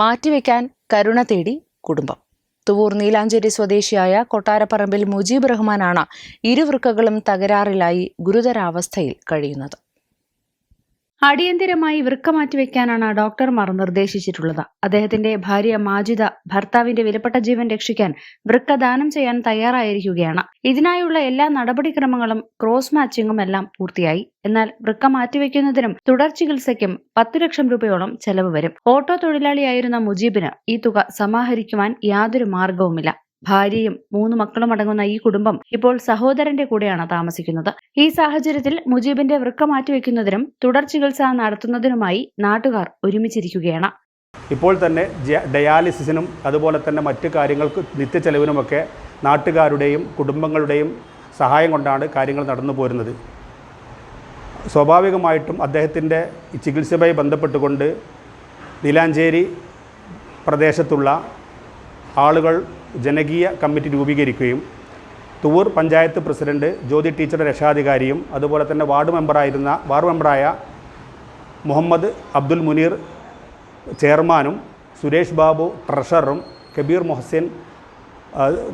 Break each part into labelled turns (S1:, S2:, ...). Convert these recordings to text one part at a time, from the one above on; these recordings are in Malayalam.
S1: മാറ്റിവെക്കാൻ കരുണ തേടി കുടുംബം. തുവൂർ നീലാഞ്ചേരി സ്വദേശിയായ കൊട്ടാരപ്പറമ്പിൽ മുജീബ് റഹ്മാനാണ് ഇരുവൃക്കകളും തകരാറിലായി ഗുരുതരാവസ്ഥയിൽ കഴിയുന്നത്. അടിയന്തിരമായി വൃക്ക മാറ്റിവെക്കാനാണ് ഡോക്ടർമാർ നിർദ്ദേശിച്ചിട്ടുള്ളത്. അദ്ദേഹത്തിന്റെ ഭാര്യ മാജിദ ഭർത്താവിന്റെ വിലപ്പെട്ട ജീവൻ രക്ഷിക്കാൻ വൃക്ക ദാനം ചെയ്യാൻ തയ്യാറായിരിക്കുകയാണ്. ഇതിനായുള്ള എല്ലാ നടപടിക്രമങ്ങളും ക്രോസ് മാച്ചിങ്ങും എല്ലാം പൂർത്തിയായി. എന്നാൽ വൃക്ക മാറ്റിവെക്കുന്നതിനും തുടർ ചികിത്സയ്ക്കും പത്തു ലക്ഷം രൂപയോളം ചെലവ് വരും. ഓട്ടോ തൊഴിലാളിയായിരുന്ന മുജീബിന് ഈ തുക സമാഹരിക്കുവാൻ യാതൊരു മാർഗവുമില്ല ഭാര്യയും മൂന്ന് മക്കളും അടങ്ങുന്ന ഈ കുടുംബം ഇപ്പോൾ സഹോദരന്റെ കൂടെയാണ് താമസിക്കുന്നത്. ഈ സാഹചര്യത്തിൽ മുജീബിന്റെ വൃക്ക മാറ്റിവെക്കുന്നതിനും തുടർ ചികിത്സ നടത്തുന്നതിനുമായി നാട്ടുകാർ ഒരുമിച്ചിരിക്കുകയാണ്.
S2: ഇപ്പോൾ തന്നെ ഡയാലിസിസിനും അതുപോലെ തന്നെ മറ്റു കാര്യങ്ങൾക്ക് നിത്യച്ചെലവിനുമൊക്കെ നാട്ടുകാരുടെയും കുടുംബങ്ങളുടെയും സഹായം കൊണ്ടാണ് കാര്യങ്ങൾ നടന്നു പോരുന്നത്. സ്വാഭാവികമായിട്ടും അദ്ദേഹത്തിന്റെ ചികിത്സയുമായി ബന്ധപ്പെട്ടുകൊണ്ട് നീലാഞ്ചേരി പ്രദേശത്തുള്ള ആളുകൾ ജനകീയ കമ്മിറ്റി രൂപീകരിക്കുകയും തുവൂർ പഞ്ചായത്ത് പ്രസിഡന്റ് ജ്യോതി ടീച്ചറുടെ രക്ഷാധികാരിയും അതുപോലെ തന്നെ വാർഡ് മെമ്പറായിരുന്ന വാർഡ് മെമ്പറായ മുഹമ്മദ് അബ്ദുൽ മുനീർ ചെയർമാനും സുരേഷ് ബാബു ട്രഷററും കബീർ മൊഹസിൻ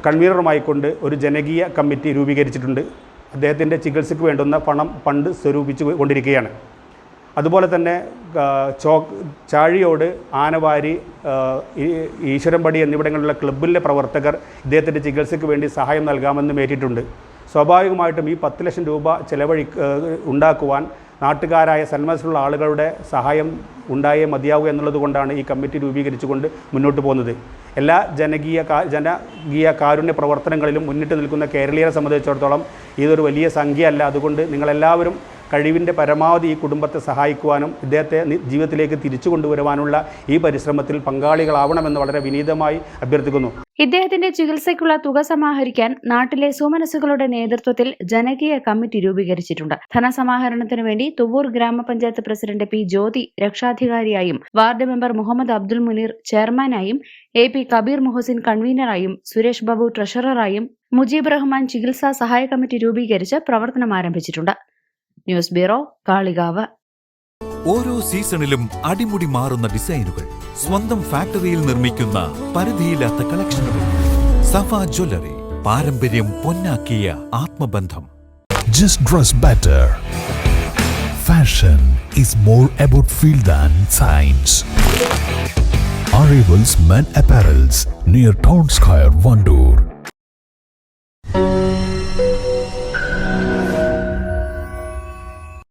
S2: കൺവീനറുമായിക്കൊണ്ട് ഒരു ജനകീയ കമ്മിറ്റി രൂപീകരിച്ചിട്ടുണ്ട്. അദ്ദേഹത്തിന്റെ ചികിത്സയ്ക്ക് വേണ്ടുന്ന പണം പണ്ട് സ്വരൂപിച്ചു കൊണ്ടിരിക്കുകയാണ്. അതുപോലെ തന്നെ ചോ ചാഴിയോട് ആനവാരി ഈശ്വരമ്പടി എന്നിവിടങ്ങളിലുള്ള ക്ലബിലെ പ്രവർത്തകർ ഇദ്ദേഹത്തിന്റെ ചികിത്സയ്ക്ക് വേണ്ടി സഹായം നൽകാമെന്നും ഏറ്റിട്ടുണ്ട്. സ്വാഭാവികമായിട്ടും ഈ പത്ത് ലക്ഷം രൂപ ചെലവഴി ഉണ്ടാക്കുവാൻ നാട്ടുകാരായ സന്മനസ്സിലുള്ള ആളുകളുടെ സഹായം ഉണ്ടായേ മതിയാവൂ എന്നുള്ളത് കൊണ്ടാണ് ഈ കമ്മിറ്റി രൂപീകരിച്ചുകൊണ്ട് മുന്നോട്ട് പോകുന്നത്. എല്ലാ ജനകീയ ജനകീയ കാരുണ്യ പ്രവർത്തനങ്ങളിലും മുന്നിട്ട് നിൽക്കുന്ന കേരളീയരെ സംബന്ധിച്ചിടത്തോളം ഇതൊരു വലിയ സംഖ്യയല്ല. അതുകൊണ്ട് നിങ്ങളെല്ലാവരും കഴിവിന്റെ പരമാവധി ഈ കുടുംബത്തെ സഹായിക്കുവാനും ഇദ്ദേഹത്തെ ജീവിതത്തിലേക്ക് തിരിച്ചു കൊണ്ടുവരുവാനുള്ള ഈ പരിശ്രമത്തിൽ പങ്കാളികളാവണമെന്ന് വളരെ വിനീതമായി അഭ്യർത്ഥിക്കുന്നു.
S1: ഇദ്ദേഹത്തിന്റെ ചികിത്സയ്ക്കുള്ള തുക സമാഹരിക്കാൻ നാട്ടിലെ സുമനസ്സുകളുടെ നേതൃത്വത്തിൽ ജനകീയ കമ്മിറ്റി രൂപീകരിച്ചിട്ടുണ്ട്. ധനസമാഹരണത്തിനു വേണ്ടി തുവൂർ ഗ്രാമപഞ്ചായത്ത് പ്രസിഡന്റ് പി ജ്യോതി രക്ഷാധികാരിയായും വാർഡ് മെമ്പർ മുഹമ്മദ് അബ്ദുൽ മുനീർ ചെയർമാനായും എ പി കബീർ മുഹസിൻ കൺവീനറായും സുരേഷ് ബാബു ട്രഷററായും മുജീബ് റഹ്മാൻ ചികിത്സാ സഹായ കമ്മിറ്റി രൂപീകരിച്ച് പ്രവർത്തനം ആരംഭിച്ചിട്ടുണ്ട്. News bureau Kalikavu.
S3: ഓരോ സീസണിലും അടിമുടി മാറുന്ന ഡിസൈനുകൾ സ്വന്തം ഫാക്ടറിയിൽ നിർമ്മിക്കുന്ന പരിധിയില്ലാത്ത കളക്ഷനുകൾ. സഫ ജ്വല്ലറി പാരമ്പര്യം പൊന്നാക്കിയ ആത്മബന്ധം.
S4: Just dress better fashion is more about feel than science arrivals men apparels near town square Wandoor